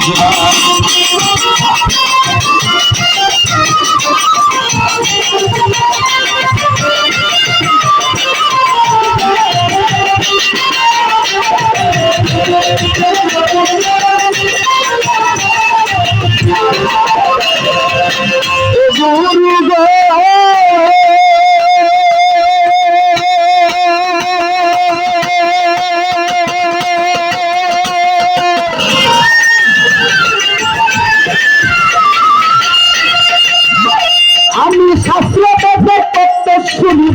গুরু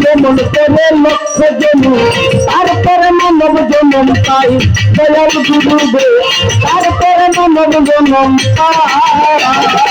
ভ্রমণ করে লক্ষ জমি তারপরে মানব জনম পাই, দয়াল গুরু দে তারপরে মানব জনম পাই।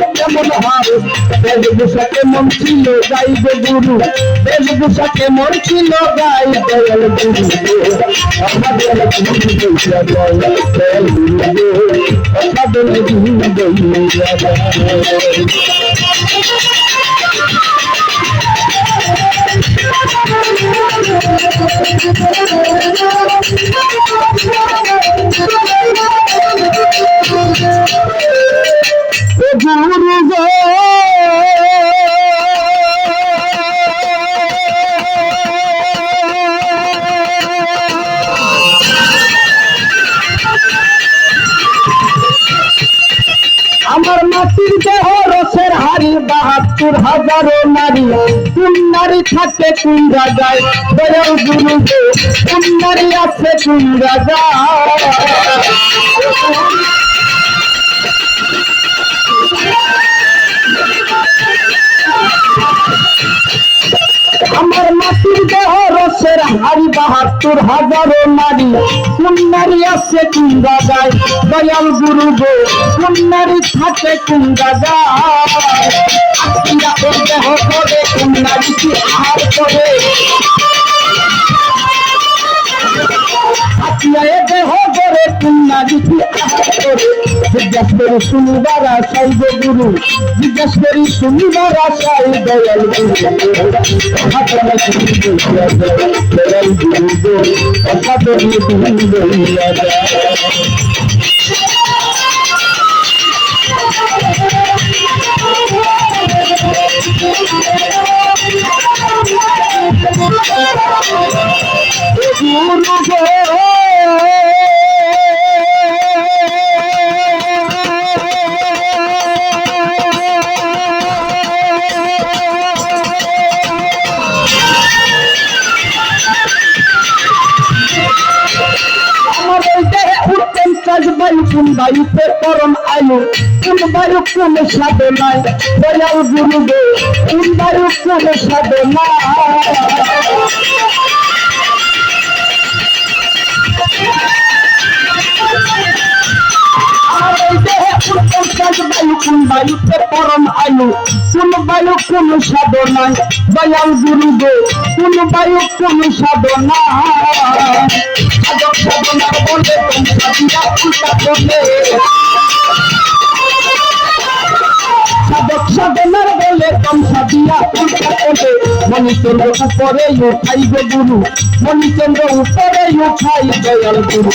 কেমন হাল বেশভূষা কেমন ছিল? গাইব গুরু। বেশভূষা কেমন ছিল? গাই দয়াল গুরু। আমাদের গুরু দইয়া দয়াল গুরু আমাদের গুরু দইয়া দয়াল হাড়ি বাহাত্তর হাজারো নারী কোন নারী থাকে, কোন রাজায়? দয়াল গুরু কোন নারী আছে, কোন রাজা বাহাত্তর হাজারো নারী, কোন নারী আছে কোন দাদায় দয়াল গুরু গো, কোন নারী থাকে কোন দাদা দেহ করে কোন নারী কি আহার করে? করি শুনিবার আশাই গুরু জিজ্ঞাস করি, শুনিবার আশাই দয়াল গুরু দয়াল গুরু কথা হাতলে তুমি দইয়া যায়। কোন বায়ুতে করম আয়ু। কোন বায়ু কোন সাধনায় দয়াল গুরু কোন বায়ু কোন সাধনায় আমার কাজ বায়ু কোন বায়ুতে পরম আলু কোন বায়ু কোন সাধনায় দয়াল গুরু গো কোন বায়ু কোন সাধনা সাধক সাধনা বলে তোম সাধিয়া উল্টা করলে সাধক সাধনার তোম সাধিয়া উল্টা বলে মণিচন্দ্র উপরে উঠাইবে গুরু মণিচন্দ্র উপরে উঠাই দয়াল গুরু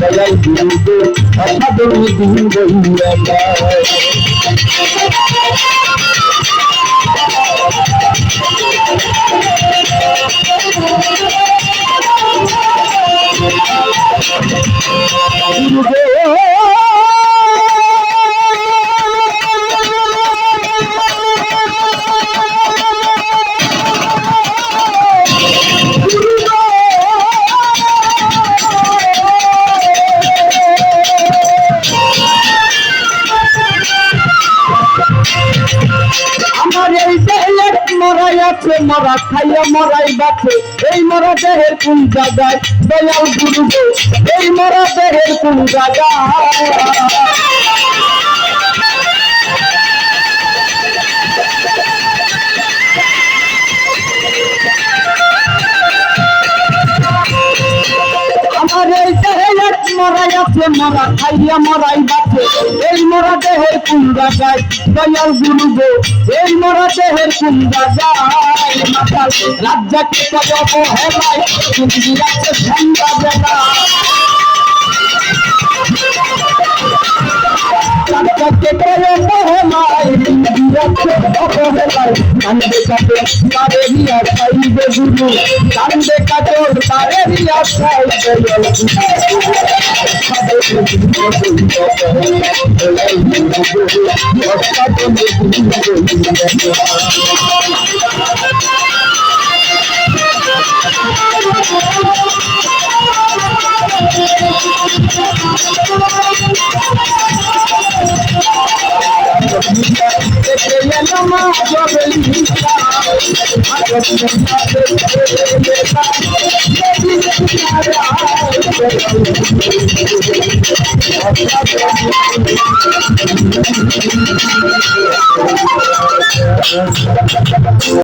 দয়াল গুরু গো সাধনে দিন বইয়া যায় গুরু আছে, মরা খাইয়া মরাই বাঁচে। এই মরা দেহের কোন জায়গায়? দয়াল গুরু এই মরা দেহের কোন জায়গায়? মরাই আছে, মরা খাইয়া মরাই বাঁচে। এই মরা দেহের কোন জায়গায় দয়াল গুরু গো। এই মরা দেহের কোন জায়গায় মাতাল রাজ্জাকে কত অবহেলায় কিন্তু রাখছে সন্ধ্যা বেলা। কত অবহেলায় অবহেলায় কান্দে কাটো তারে রিয়া খাই বে গুরু কান্দে কাটো তারে রিয়া খাই বে Sua felicidade, a proximidade de beleza,